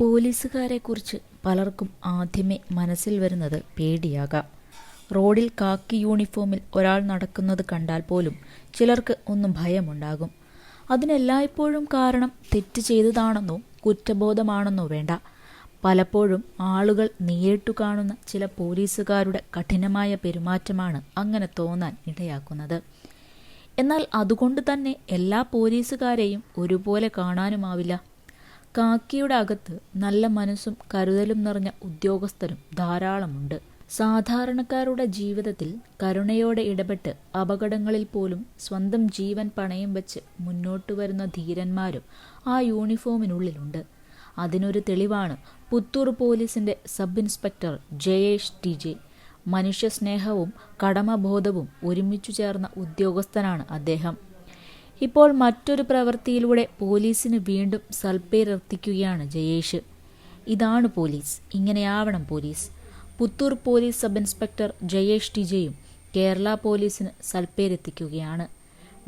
പോലീസുകാരെക്കുറിച്ച് പലർക്കും ആദ്യമേ മനസ്സിൽ വരുന്നത് പേടിയാകാം. റോഡിൽ കാക്കി യൂണിഫോമിൽ ഒരാൾ നടക്കുന്നത് കണ്ടാൽ പോലും ചിലർക്ക് ഒന്നും ഭയമുണ്ടാകും. അതിനെല്ലായ്പ്പോഴും കാരണം തെറ്റ് ചെയ്തതാണെന്നോ കുറ്റബോധമാണെന്നോ വേണ്ട. പലപ്പോഴും ആളുകൾ നേരിട്ടു കാണുന്ന ചില പോലീസുകാരുടെ കഠിനമായ പെരുമാറ്റമാണ് അങ്ങനെ തോന്നാൻ ഇടയാക്കുന്നത്. എന്നാൽ അതുകൊണ്ട് തന്നെ എല്ലാ പോലീസുകാരെയും ഒരുപോലെ കാണാനുമാവില്ല. കാക്കിയുടെ അകത്ത് നല്ല മനസ്സും കരുതലും നിറഞ്ഞ ഉദ്യോഗസ്ഥരും ധാരാളമുണ്ട്. സാധാരണക്കാരുടെ ജീവിതത്തിൽ കരുണയോടെ ഇടപെട്ട് അപകടങ്ങളിൽ പോലും സ്വന്തം ജീവൻ പണയം വെച്ച് മുന്നോട്ട് വരുന്ന ധീരന്മാരും ആ യൂണിഫോമിനുള്ളിലുണ്ട്. അതിനൊരു തെളിവാണ് പുത്തൂർ പോലീസിന്റെ sub inspector Jayesh T J. മനുഷ്യസ്നേഹവും കടമബോധവും ഒരുമിച്ചു ചേർന്ന ഉദ്യോഗസ്ഥനാണ് അദ്ദേഹം. ഇപ്പോൾ മറ്റൊരു പ്രവൃത്തിയിലൂടെ പോലീസിന് വീണ്ടും സൽപ്പേരെത്തിക്കുകയാണ് ജയേഷ്. ഇതാണ് police. ഇങ്ങനെയാവണം police. Puthur police sub inspector Jayesh ടിജയും Kerala പോലീസിന് സൽപ്പേരെത്തിക്കുകയാണ്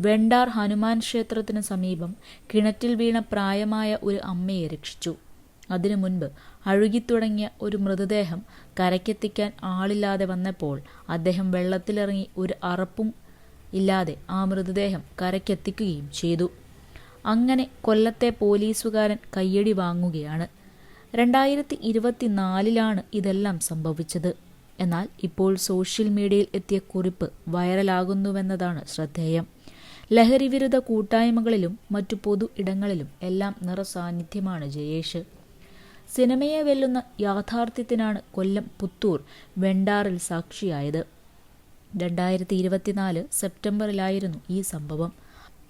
വെണ്ടാർ ഹനുമാൻ ക്ഷേത്രത്തിന് സമീപം കിണറ്റിൽ വീണ പ്രായമായ ഒരു അമ്മയെ രക്ഷിച്ചു. അതിനു മുൻപ് അഴുകിത്തുടങ്ങിയ ഒരു മൃതദേഹം കരയ്ക്കെത്തിക്കാൻ ആളില്ലാതെ വന്നപ്പോൾ അദ്ദേഹം വെള്ളത്തിലിറങ്ങി ഒരു അറപ്പും ഇല്ലാതെ ആ മൃതദേഹം കരയ്ക്കെത്തിക്കുകയും ചെയ്തു. അങ്ങനെ കൊല്ലത്തെ പോലീസുകാരൻ കയ്യടി വാങ്ങുകയാണ്. രണ്ടായിരത്തി ഇരുപത്തിനാലിലാണ് ഇതെല്ലാം സംഭവിച്ചത്. എന്നാൽ ഇപ്പോൾ സോഷ്യൽ മീഡിയയിൽ എത്തിയ കുറിപ്പ് വൈറലാകുന്നുവെന്നതാണ് ശ്രദ്ധേയം. ലഹരി വിരുദ്ധ കൂട്ടായ്മകളിലും മറ്റു പൊതു ഇടങ്ങളിലും എല്ലാം നിറസാന്നിധ്യമാണ് ജയേഷ്. സിനിമയെ വെല്ലുന്ന യാഥാർത്ഥ്യത്തിനാണ് കൊല്ലം പുത്തൂർ വെണ്ടാറിൽ സാക്ഷിയായത്. രണ്ടായിരത്തി ഇരുപത്തിനാല് സെപ്റ്റംബറിലായിരുന്നു ഈ സംഭവം.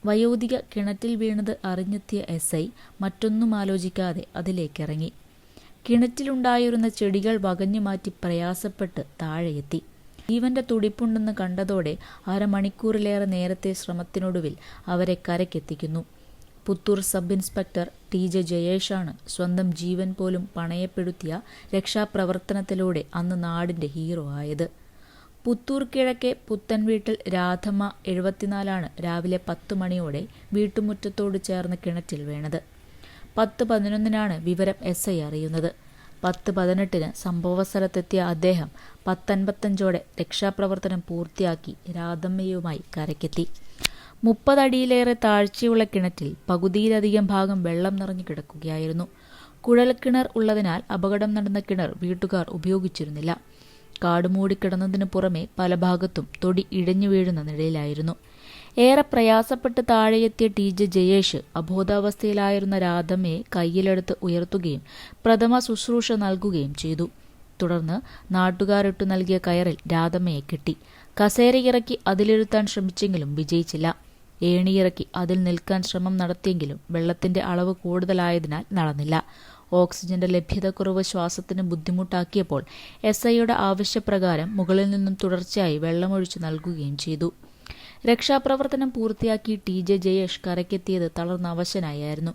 വയോധിക കിണറ്റിൽ വീണത് അറിഞ്ഞെത്തിയ എസ് ഐ മറ്റൊന്നും ആലോചിക്കാതെ അതിലേക്കിറങ്ങി. കിണറ്റിലുണ്ടായിരുന്ന ചെടികൾ വകഞ്ഞു മാറ്റി പ്രയാസപ്പെട്ട് താഴെയെത്തി. ജീവന്റെ തുടിപ്പുണ്ടെന്ന് കണ്ടതോടെ അരമണിക്കൂറിലേറെ നേരത്തെ ശ്രമത്തിനൊടുവിൽ അവരെ കരക്കെത്തിക്കുന്നു Puthur sub inspector T J ജയേഷാണ് സ്വന്തം ജീവൻ പോലും പണയപ്പെടുത്തിയ രക്ഷാപ്രവർത്തനത്തിലൂടെ അന്ന് നാടിന്റെ ഹീറോ ആയത്. പുത്തൂർ കിഴക്കെ പുത്തൻ വീട്ടിൽ രാധമ്മ എഴുപത്തിനാലാണ് രാവിലെ പത്തു മണിയോടെ വീട്ടുമുറ്റത്തോട് ചേർന്ന് കിണറ്റിൽ വീണത്. പത്ത് പതിനൊന്നിനാണ് വിവരം എസ് ഐ അറിയുന്നത്. പത്ത് പതിനെട്ടിന് സംഭവസ്ഥലത്തെത്തിയ അദ്ദേഹം പത്തൻപത്തഞ്ചോടെ രക്ഷാപ്രവർത്തനം പൂർത്തിയാക്കി രാധമ്മയുമായി കരയ്ക്കെത്തി. മുപ്പതടിയിലേറെ താഴ്ചയുള്ള കിണറ്റിൽ പകുതിയിലധികം ഭാഗം വെള്ളം നിറഞ്ഞു കിടക്കുകയായിരുന്നു. കുഴൽക്കിണർ ഉള്ളതിനാൽ അപകടം നടന്ന കിണർ വീട്ടുകാർ ഉപയോഗിച്ചിരുന്നില്ല. കാടുമൂടിക്കിടന്നതിനു പുറമെ പല ഭാഗത്തും തൊടി ഇഴഞ്ഞു വീഴുന്ന നിലയിലായിരുന്നു ഏറെ പ്രയാസപ്പെട്ട് താഴെയെത്തിയ ടി ജെ ജയേഷ് അബോധാവസ്ഥയിലായിരുന്ന രാധമ്മയെ കയ്യിലെടുത്ത് ഉയർത്തുകയും പ്രഥമ ശുശ്രൂഷ നൽകുകയും ചെയ്തു. തുടർന്ന് നാട്ടുകാരിട്ടു നൽകിയ കയറിൽ രാധമ്മയെ കിട്ടി. കസേരയിറക്കി അതിലിരുത്താൻ ശ്രമിച്ചെങ്കിലും വിജയിച്ചില്ല. ഏണിയിറക്കി അതിൽ നിൽക്കാൻ ശ്രമം നടത്തിയെങ്കിലും വെള്ളത്തിന്റെ അളവ് കൂടുതലായതിനാൽ നടന്നില്ല. ഓക്സിജന്റെ ലഭ്യതക്കുറവ് ശ്വാസത്തിന് ബുദ്ധിമുട്ടാക്കിയപ്പോൾ എസ് ഐയുടെ ആവശ്യപ്രകാരം മുകളിൽ നിന്നും തുടർച്ചയായി വെള്ളമൊഴിച്ചു നൽകുകയും ചെയ്തു. രക്ഷാപ്രവർത്തനം പൂർത്തിയാക്കി ടി ജെ ജയേഷ് കരയ്ക്കെത്തിയത് തളർന്ന അവശനായിരുന്നു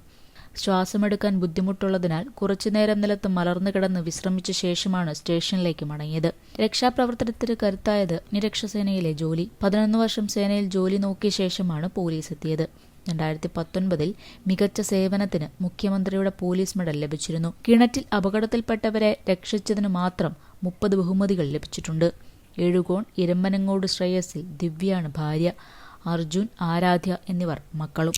ശ്വാസമെടുക്കാൻ ബുദ്ധിമുട്ടുള്ളതിനാൽ കുറച്ചുനേരം നിലത്ത് മലർന്നു കിടന്ന് വിശ്രമിച്ച ശേഷമാണ് സ്റ്റേഷനിലേക്ക് മടങ്ങിയത്. രക്ഷാപ്രവർത്തനത്തിന് കരുത്തായത് നിരക്ഷസേനയിലെ ജോലി. പതിനൊന്ന് വർഷം സേനയിൽ ജോലി നോക്കിയ ശേഷമാണ് പോലീസ് എത്തിയത്. രണ്ടായിരത്തി പത്തൊൻപതിൽ മികച്ച സേവനത്തിന് മുഖ്യമന്ത്രിയുടെ പോലീസ് മെഡൽ ലഭിച്ചിരുന്നു. കിണറ്റിൽ അപകടത്തിൽപ്പെട്ടവരെ രക്ഷിച്ചതിന് മാത്രം മുപ്പത് ബഹുമതികൾ ലഭിച്ചിട്ടുണ്ട്. എഴുകോൺ ഇരമ്പനങ്ങോട് ശ്രേയസിൽ ദിവ്യാണ് ഭാര്യ അർജുൻ ആരാധ്യ എന്നിവർ മക്കളും.